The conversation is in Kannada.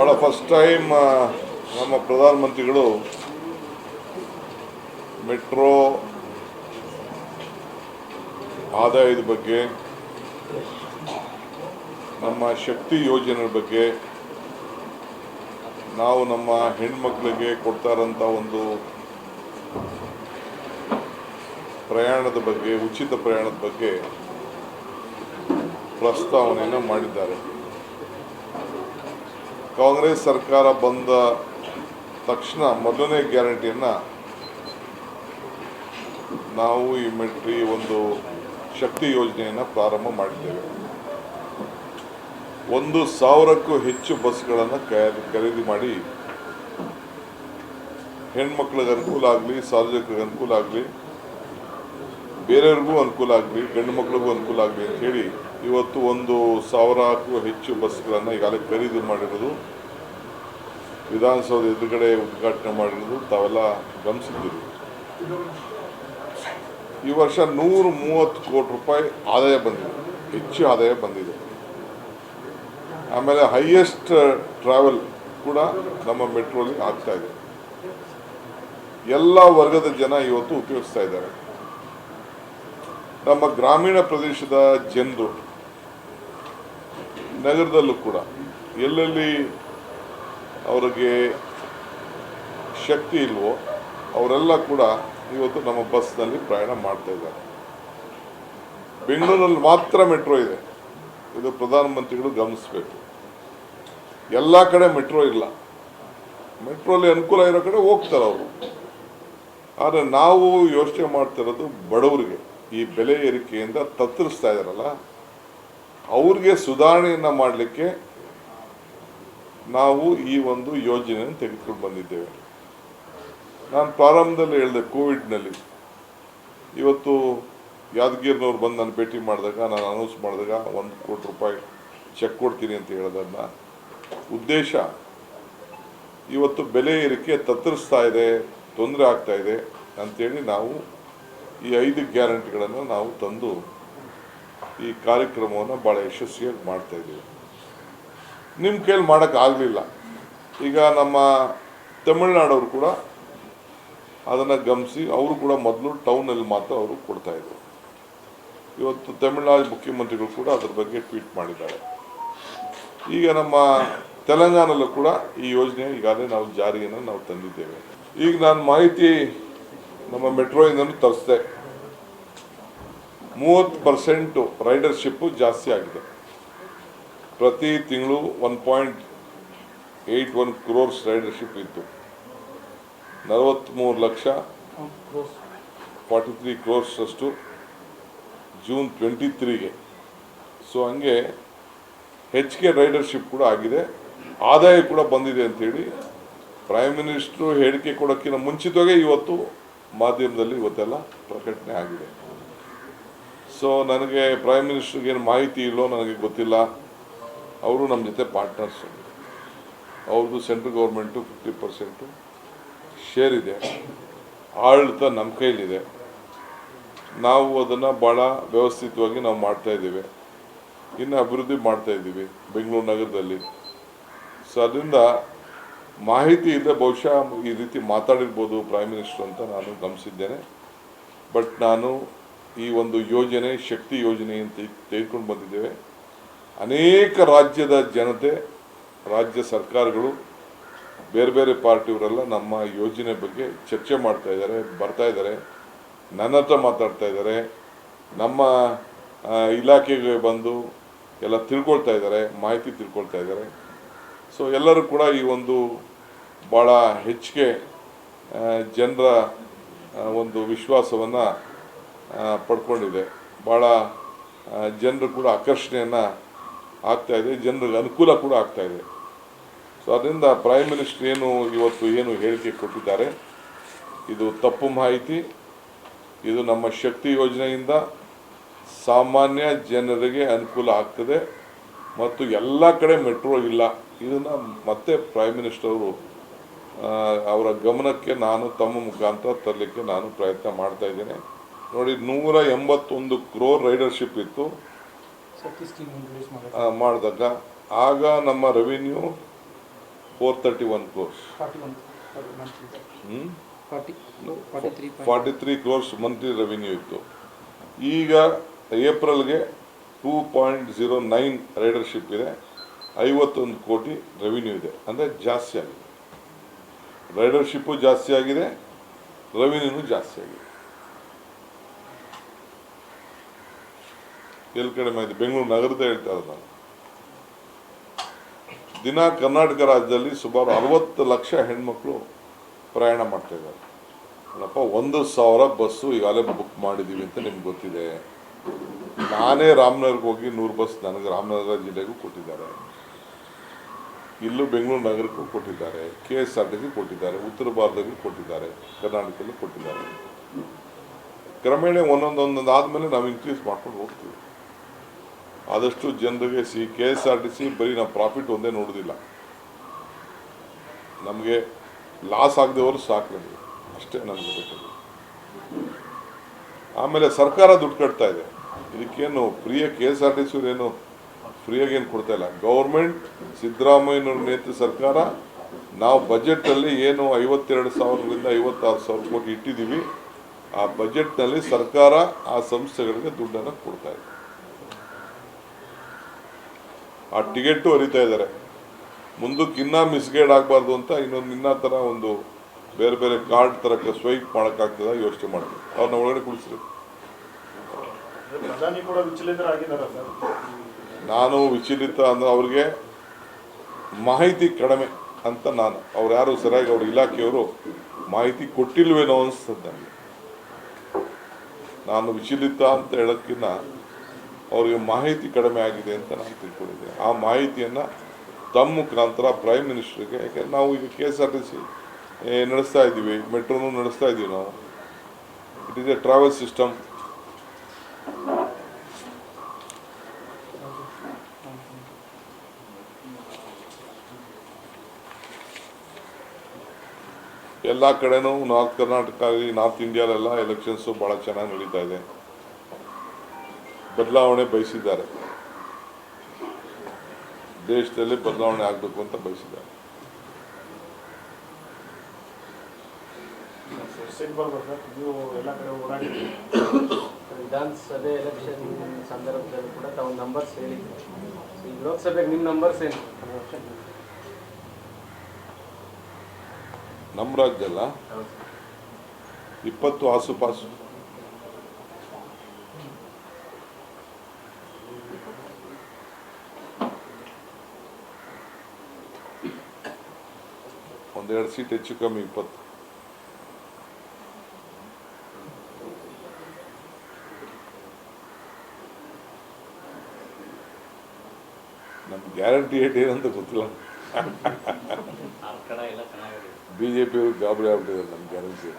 ಭಾಳ ಫಸ್ಟ್ ಟೈಮ್ ನಮ್ಮ ಪ್ರಧಾನಮಂತ್ರಿಗಳು ಮೆಟ್ರೋ ಆದಾಯದ ಬಗ್ಗೆ, ನಮ್ಮ ಶಕ್ತಿ ಯೋಜನೆ ಬಗ್ಗೆ, ನಾವು ನಮ್ಮ ಹೆಣ್ಮಕ್ಳಿಗೆ ಕೊಡ್ತಾರಂಥ ಒಂದು ಪ್ರಯಾಣದ ಬಗ್ಗೆ, ಉಚಿತ ಪ್ರಯಾಣದ ಬಗ್ಗೆ ಪ್ರಸ್ತಾವನೆಯನ್ನು ಮಾಡಿದ್ದಾರೆ. ಕಾಂಗ್ರೆಸ್ ಸರ್ಕಾರ ಬಂದ ತಕ್ಷಣ ಮೊದಲನೇ ಗ್ಯಾರಂಟಿಯನ್ನು ನಾವು ಈ ಮೆಟ್ರಿ ಒಂದು ಶಕ್ತಿ ಯೋಜನೆಯನ್ನು ಪ್ರಾರಂಭ ಮಾಡಿದ್ದೇವೆ. ಒಂದು ಸಾವಿರಕ್ಕೂ ಹೆಚ್ಚು ಬಸ್ಗಳನ್ನು ಖರೀದಿ ಮಾಡಿ ಹೆಣ್ಮಕ್ಳಿಗೆ ಅನುಕೂಲ ಆಗಲಿ, ಸಾರ್ವಜನಿಕರಿಗೆ ಅನುಕೂಲ ಆಗಲಿ, ಬೇರೆಯವ್ರಿಗೂ ಅನುಕೂಲ ಆಗಲಿ, ಗಂಡು ಮಕ್ಳಿಗೂ ಅನುಕೂಲ ಆಗಲಿ ಅಂತ ಹೇಳಿ ಇವತ್ತು ಒಂದು ಸಾವಿರಕ್ಕೂ ಹೆಚ್ಚು ಬಸ್ಗಳನ್ನು ಈಗಾಗಲೇ ಖರೀದಿ ಮಾಡಿರೋದು. ವಿಧಾನಸೌಧ ಎದುರುಗಡೆ ಉದ್ಘಾಟನೆ ಮಾಡಿರೋದು. ತಾವೆಲ್ಲ ಗಮನಿಸಿದ್ದೀರಿ. ಈ ವರ್ಷ ನೂರ ಮೂವತ್ತು ಕೋಟಿ ರೂಪಾಯಿ ಆದಾಯ ಬಂದಿದೆ. ಹೆಚ್ಚು ಆದಾಯ ಬಂದಿದೆ. ಆಮೇಲೆ ಹೈಯೆಸ್ಟ್ ಟ್ರಾವೆಲ್ ಕೂಡ ನಮ್ಮ ಮೆಟ್ರೋಲಿ ಆಗ್ತಾ ಇದೆ. ಎಲ್ಲ ವರ್ಗದ ಜನ ಇವತ್ತು ಉಪಯೋಗಿಸ್ತಾ ಇದ್ದಾರೆ. ನಮ್ಮ ಗ್ರಾಮೀಣ ಪ್ರದೇಶದ ಜನರು ನಗರದಲ್ಲೂ ಕೂಡ ಎಲ್ಲೆಲ್ಲಿ ಅವರಿಗೆ ಶಕ್ತಿ ಇಲ್ವೋ ಅವರೆಲ್ಲ ಕೂಡ ಇವತ್ತು ನಮ್ಮ ಬಸ್ನಲ್ಲಿ ಪ್ರಯಾಣ ಮಾಡ್ತಾ ಇದ್ದಾರೆ. ಬೆಂಗಳೂರಲ್ಲಿ ಮಾತ್ರ ಮೆಟ್ರೋ ಇದೆ. ಇದು ಪ್ರಧಾನಮಂತ್ರಿಗಳು ಗಮನಿಸಬೇಕು. ಎಲ್ಲ ಕಡೆ ಮೆಟ್ರೋ ಇಲ್ಲ. ಮೆಟ್ರೋಲಿ ಅನುಕೂಲ ಇರೋ ಕಡೆ ಹೋಗ್ತಾರೆ ಅವರು. ಆದರೆ ನಾವು ಯೋಚನೆ ಮಾಡ್ತಿರೋದು ಬಡವರಿಗೆ ಈ ಬೆಲೆ ಏರಿಕೆಯಿಂದ ತತ್ತರಿಸ್ತಾ ಇದ್ದಾರಲ್ಲ ಅವ್ರಿಗೆ ಸುಧಾರಣೆಯನ್ನು ಮಾಡಲಿಕ್ಕೆ ನಾವು ಈ ಒಂದು ಯೋಜನೆಯನ್ನು ತೆಗೆದುಕೊಂಡು ಬಂದಿದ್ದೇವೆ. ನಾನು ಪ್ರಾರಂಭದಲ್ಲಿ ಹೇಳಿದೆ ಕೋವಿಡ್ನಲ್ಲಿ. ಇವತ್ತು ಯಾದಗಿರಿನವ್ರು ಬಂದು ನಾನು ಭೇಟಿ ಮಾಡಿದಾಗ, ನಾನು ಅನೌನ್ಸ್ ಮಾಡಿದಾಗ ಒಂದು ಕೋಟಿ ರೂಪಾಯಿ ಚೆಕ್ ಕೊಡ್ತೀನಿ ಅಂತ ಹೇಳೋದನ್ನ ಉದ್ದೇಶ ಇವತ್ತು ಬೆಲೆ ಏರಿಕೆ ತತ್ತರಿಸ್ತಾ ಇದೆ, ತೊಂದರೆ ಆಗ್ತಾ ಇದೆ ಅಂತೇಳಿ ನಾವು ಈ ಐದು ಗ್ಯಾರಂಟಿಗಳನ್ನು ನಾವು ತಂದು ಈ ಕಾರ್ಯಕ್ರಮವನ್ನು ಭಾಳ ಯಶಸ್ವಿಯಾಗಿ ಮಾಡ್ತಾ ಇದ್ದೀವಿ. ನಿಮ್ಮ ಕೈಲಿ ಮಾಡೋಕ್ಕಾಗಲಿಲ್ಲ ಈಗ ನಮ್ಮ ತಮಿಳ್ನಾಡವರು ಕೂಡ ಅದನ್ನು ಗಮನಿಸಿ ಅವರು ಕೂಡ ಮೊದಲು ಟೌನಲ್ಲಿ ಮಾತ್ರ ಅವರು ಕೊಡ್ತಾಯಿದ್ರು ಇವತ್ತು ತಮಿಳ್ನಾಡು ಮುಖ್ಯಮಂತ್ರಿಗಳು ಕೂಡ ಅದ್ರ ಬಗ್ಗೆ ಟ್ವೀಟ್ ಮಾಡಿದ್ದಾರೆ. ಈಗ ನಮ್ಮ ತೆಲಂಗಾಣಲ್ಲೂ ಕೂಡ ಈ ಯೋಜನೆ ಈಗಾಗಲೇ ನಾವು ಜಾರಿಯನ್ನು ನಾವು ತಂದಿದ್ದೇವೆ. ಈಗ ನಾನು ಮಾಹಿತಿ ನಮ್ಮ ಮೆಟ್ರೋಯಿಂದನೂ ತರಿಸ್ದೆ. ಮೂವತ್ತು ಪರ್ಸೆಂಟು ರೈಡರ್ಶಿಪ್ಪು ಜಾಸ್ತಿ ಆಗಿದೆ. ಪ್ರತಿ ತಿಂಗಳು one point eight one crores ridership ಇತ್ತು. ನಲವತ್ತ್ಮೂರು ಲಕ್ಷ ಫಾರ್ಟಿ ತ್ರೀ ಕ್ರೋರ್ಸ್ ಅಷ್ಟು ಜೂನ್ ಟ್ವೆಂಟಿ ತ್ರೀಗೆ ಸೊ ಹಂಗೆ ಹೆಚ್ಚಿಗೆ ರೈಡರ್ಶಿಪ್ ಕೂಡ ಆಗಿದೆ. ಆದಾಯ ಕೂಡ ಬಂದಿದೆ ಅಂತೇಳಿ ಪ್ರೈಮ್ ಮಿನಿಸ್ಟ್ರು ಹೇಳಿಕೆ ಕೊಡೋಕ್ಕಿಂತ ಮುಂಚಿತವಾಗೇ ಇವತ್ತು ಮಾಧ್ಯಮದಲ್ಲಿ ಇವತ್ತೆಲ್ಲ ಪ್ರಕಟಣೆ ಆಗಿದೆ. ಸೊ ನನಗೆ ಪ್ರೈಮ್ ಮಿನಿಸ್ಟರ್ಗೆ ಏನು ಮಾಹಿತಿ ಇಲ್ಲೋ ನನಗೆ ಗೊತ್ತಿಲ್ಲ. ಅವರು ನಮ್ಮ ಜೊತೆ ಪಾರ್ಟ್ನರ್ಸು ಅವ್ರದ್ದು central government fifty percent share ಇದೆ. ಆಡಳಿತ ನಮ್ಮ ಕೈಲಿದೆ. ನಾವು ಅದನ್ನು ಭಾಳ ವ್ಯವಸ್ಥಿತವಾಗಿ ನಾವು ಮಾಡ್ತಾ ಇದ್ದೀವಿ. ಇನ್ನು ಅಭಿವೃದ್ಧಿ ಮಾಡ್ತಾ ಇದ್ದೀವಿ ಬೆಂಗಳೂರು ನಗರದಲ್ಲಿ. ಸೊ ಅದರಿಂದ ಮಾಹಿತಿ ಇಲ್ಲದೆ ಬಹುಶಃ ಈ ರೀತಿ ಮಾತಾಡಿರ್ಬೋದು ಪ್ರೈಮ್ ಮಿನಿಸ್ಟರ್ ಅಂತ ನಾನು ಗಮನಿಸಿದ್ದೇನೆ. ಬಟ್ ನಾನು ಈ ಒಂದು ಯೋಜನೆ, ಶಕ್ತಿ ಯೋಜನೆ ಅಂತ ತೆಗೆದುಕೊಂಡು ಬಂದಿದ್ದೇವೆ. ಅನೇಕ ರಾಜ್ಯದ ಜನತೆ, ರಾಜ್ಯ ಸರ್ಕಾರಗಳು, ಬೇರೆ ಬೇರೆ ಪಾರ್ಟಿಯವರೆಲ್ಲ ನಮ್ಮ ಯೋಜನೆ ಬಗ್ಗೆ ಚರ್ಚೆ ಮಾಡ್ತಾ ಇದ್ದಾರೆ, ಬರ್ತಾ ಇದ್ದಾರೆ, ನನ್ನ ಹತ್ರ ಮಾತಾಡ್ತಾ ಇದ್ದಾರೆ, ನಮ್ಮ ಇಲಾಖೆಗೆ ಬಂದು ಎಲ್ಲ ತಿಳ್ಕೊಳ್ತಾ ಇದ್ದಾರೆ, ಮಾಹಿತಿ ತಿಳ್ಕೊಳ್ತಾ ಇದ್ದಾರೆ. ಸೊ ಎಲ್ಲರೂ ಕೂಡ ಈ ಒಂದು ಭಾಳ ಹೆಚ್ಚಿಗೆ ಜನರ ಒಂದು ವಿಶ್ವಾಸವನ್ನು ಪಡ್ಕೊಂಡಿದೆ. ಭಾಳ ಜನರು ಕೂಡ ಆಕರ್ಷಣೆಯನ್ನು ಆಗ್ತಾಯಿದೆ ಜನರಿಗೆ ಅನುಕೂಲ ಕೂಡ ಆಗ್ತಾಯಿದೆ ಸೊ ಅದರಿಂದ ಪ್ರೈಮ್ ಮಿನಿಸ್ಟರ್ ಏನು ಇವತ್ತು ಏನು ಹೇಳಿಕೆ ಕೊಟ್ಟಿದ್ದಾರೆ, ಇದು ತಪ್ಪು ಮಾಹಿತಿ. ಇದು ನಮ್ಮ ಶಕ್ತಿ ಯೋಜನೆಯಿಂದ ಸಾಮಾನ್ಯ ಜನರಿಗೆ ಅನುಕೂಲ ಆಗ್ತದೆ ಮತ್ತು ಎಲ್ಲ ಕಡೆ ಮೆಟ್ರೋ ಇಲ್ಲ. ಇದನ್ನು ಮತ್ತೆ ಪ್ರೈಮ್ ಮಿನಿಸ್ಟರ್ ಅವರು ಅವರ ಗಮನಕ್ಕೆ ನಾನು ತಮ್ಮ ಮುಖಾಂತರ ತರಲಿಕ್ಕೆ ನಾನು ಪ್ರಯತ್ನ ಮಾಡ್ತಾ ಇದ್ದೇನೆ. ನೋಡಿ, ನೂರ ಎಂಬತ್ತೊಂದು ಕ್ರೋರ್ ರೈಡರ್ಶಿಪ್ ಇತ್ತು. ಮಾಡಿದಾಗ. ಆಗ ನಮ್ಮ revenue four thirty one crores forty three crores monthly revenue ಇತ್ತು. ಈಗ ಏಪ್ರಿಲ್ಗೆ two point zero nine ridership ಇದೆ. ಐವತ್ತೊಂದು ಕೋಟಿ ರೆವಿನ್ಯೂ ಇದೆ. ಅಂದರೆ ಜಾಸ್ತಿ ಆಗಿದೆ. ರೈಡರ್ಶಿಪ್ಪು ಜಾಸ್ತಿ ಆಗಿದೆ ರೆವಿನ್ಯೂನು ಜಾಸ್ತಿ ಆಗಿದೆ. ಎಲ್ಲಿ ಕಡಿಮೆ ಆಗಿದೆ ಬೆಂಗಳೂರು ನಗರದ ಹೇಳ್ತಾ ಇರೋದು ನಾನು. ದಿನ ಕರ್ನಾಟಕ ರಾಜ್ಯದಲ್ಲಿ ಸುಮಾರು ಅರವತ್ತು ಲಕ್ಷ ಹೆಣ್ಮಕ್ಳು ಪ್ರಯಾಣ ಮಾಡ್ತಾ ಇದ್ದಾರೆ. ಅಲ್ಲಪ್ಪ ಒಂದು ಸಾವಿರ ಬಸ್ಸು ಈಗಾಗಲೇ ಬುಕ್ ಮಾಡಿದ್ದೀವಿ ಅಂತ ನಿಮ್ಗೆ ಗೊತ್ತಿದೆ. ನಾನೇ ರಾಮನಗರ್ಗೆ ಹೋಗಿ ನೂರು ಬಸ್ ನನಗೆ ರಾಮನಗರ ಜಿಲ್ಲೆಗೂ ಕೊಟ್ಟಿದ್ದಾರೆ. ಇಲ್ಲೂ ಬೆಂಗಳೂರು ನಗರಕ್ಕೂ ಕೊಟ್ಟಿದ್ದಾರೆ. K S R T C ಕೊಟ್ಟಿದ್ದಾರೆ. ಉತ್ತರ ಭಾರತಕ್ಕೂ ಕೊಟ್ಟಿದ್ದಾರೆ. ಕರ್ನಾಟಕದಲ್ಲೂ ಕೊಟ್ಟಿದ್ದಾರೆ. ಕ್ರಮೇಣ ಒಂದೊಂದೊಂದೊಂದು ಆದಮೇಲೆ ನಾವು ಇನ್ಕ್ರೀಸ್ ಮಾಡ್ಕೊಂಡು ಹೋಗ್ತೀವಿ. ಆದಷ್ಟು ಜನರಿಗೆ C K S R T C ಬರೀ ನಾವು ಪ್ರಾಫಿಟ್ ಒಂದೇ ನೋಡೋದಿಲ್ಲ. ನಮಗೆ ಲಾಸ್ ಆಗದವರು ಸಾಕು ನಮಗೆ. ಅಷ್ಟೇ ನಮಗೆ ಬೇಕಾಗಿ ಆಮೇಲೆ ಸರ್ಕಾರ ದುಡ್ಡು ಕಟ್ತಾ ಇದೆ. ಇದಕ್ಕೇನು ಫ್ರೀಯ K S R T C ಏನು ಫ್ರೀಯಾಗಿ ಏನು ಕೊಡ್ತಾ ಇಲ್ಲ. ಗೌರ್ಮೆಂಟ್, ಸಿದ್ದರಾಮಯ್ಯನವ್ರ ನೇತೃತ್ವ ಸರ್ಕಾರ, ನಾವು ಬಜೆಟಲ್ಲಿ ಏನು ಐವತ್ತೆರಡು ಸಾವಿರದಿಂದ ಐವತ್ತಾರು ಸಾವಿರ ಕೋಟಿ ಇಟ್ಟಿದ್ದೀವಿ. ಆ ಬಜೆಟ್ನಲ್ಲಿ ಸರ್ಕಾರ ಆ ಸಂಸ್ಥೆಗಳಿಗೆ ದುಡ್ಡನ್ನು ಕೊಡ್ತಾ ಇದೆ. ಆ ಟಿಕೆಟು ಹರಿತಾ ಇದ್ದಾರೆ. ಮುಂದಕ್ಕೆ ಇನ್ನೂ ಮಿಸ್ಗೈಡ್ ಆಗಬಾರ್ದು ಅಂತ ಇನ್ನೊಂದು ಇನ್ನೂ ಥರ ಒಂದು ಬೇರೆ ಬೇರೆ ಕಾರ್ಡ್ ಥರಕ್ಕೆ ಸ್ವೈಪ್ ಮಾಡೋಕ್ಕಾಗ್ತದ ಯೋಚನೆ ಮಾಡಬೇಕು. ಅವ್ರನ್ನ ಒಳಗಡೆ ಕುಳಿಸ್ರಿ. ನಾನು ವಿಚಲಿತ ಅಂದ್ರೆ ಅವ್ರಿಗೆ ಮಾಹಿತಿ ಕಡಿಮೆ ಅಂತ ನಾನು. ಅವ್ರು ಯಾರು ಸರಿಯಾಗಿ ಅವ್ರ ಇಲಾಖೆಯವರು ಮಾಹಿತಿ ಕೊಟ್ಟಿಲ್ವೇನೋ ಅನಿಸ್ತದೆ ನನಗೆ. ನಾನು ವಿಚಲಿತ ಅಂತ ಹೇಳೋಕ್ಕಿಂತ ಅವ್ರಿಗೆ ಮಾಹಿತಿ ಕಡಿಮೆ ಆಗಿದೆ ಅಂತ ನಾನು ತಿಳ್ಕೊಂಡಿದ್ದೆ. ಆ ಮಾಹಿತಿಯನ್ನು ತಮ್ಮ ಮುಖಾಂತರ ಪ್ರೈಮ್ ಮಿನಿಸ್ಟ್ರಿಗೆ ಯಾಕೆ ನಾವು ಈಗ K S R T C ನಡೆಸ್ತಾ ಇದ್ದೀವಿ, ಮೆಟ್ರೋನು ನಡೆಸ್ತಾ ಇದ್ದೀವಿ ನಾವು. It is a travel system ಎಲ್ಲ ಕಡೆನೂ ನಾರ್ತ್ ಕರ್ನಾಟಕ ನಾರ್ತ್ ಇಂಡಿಯಾಲೆಲ್ಲ ಎಲೆಕ್ಷನ್ಸು ಭಾಳ ಚೆನ್ನಾಗಿ ನಡೀತಾ ಇದೆ. ಬದಲಾವಣೆ ಬಯಸಿದ್ದಾರೆ. ದೇಶದಲ್ಲಿ ಬದಲಾವಣೆ ಆಗಬೇಕು ಅಂತ ಬಯಸಿದ್ದಾರೆ. ನೀವು ಎಲ್ಲ ಕಡೆ ಓಡಾಡಿದ್ದೀವಿ ವಿಧಾನಸಭೆ ಎಲೆಕ್ಷನ್ ಸಂದರ್ಭದಲ್ಲಿ ಕೂಡ ತಾವು ನಂಬರ್ಸ್ ಹೇಳಿದ್ರು ಈಗ ಲೋಕಸಭೆಗೆ ನಿಮ್ಮ ನಂಬರ್ಸ್ ಏನು ನಮ್ಮ ರಾಜ್ಯ ಅಲ್ಲ. ಇಪ್ಪತ್ತು ಆಸುಪಾಸು. ಒಂದೆರಡು ಸೀಟ್ ಹೆಚ್ಚು ಕಮ್ಮಿ ಇಪ್ಪತ್ತು. ನಮ್ಗೆ ಗ್ಯಾರಂಟಿ ಏಟ್ ಏನಂತ ಗೊತ್ತಿಲ್ಲ. ಬಿ ಜೆ ಪಿಯವರು ಗಾಬರಿ ಆಗ್ಬಿಟ್ಟಿದ್ದಾರೆ ನಮ್ಮ ಗ್ಯಾರಂಟಿ.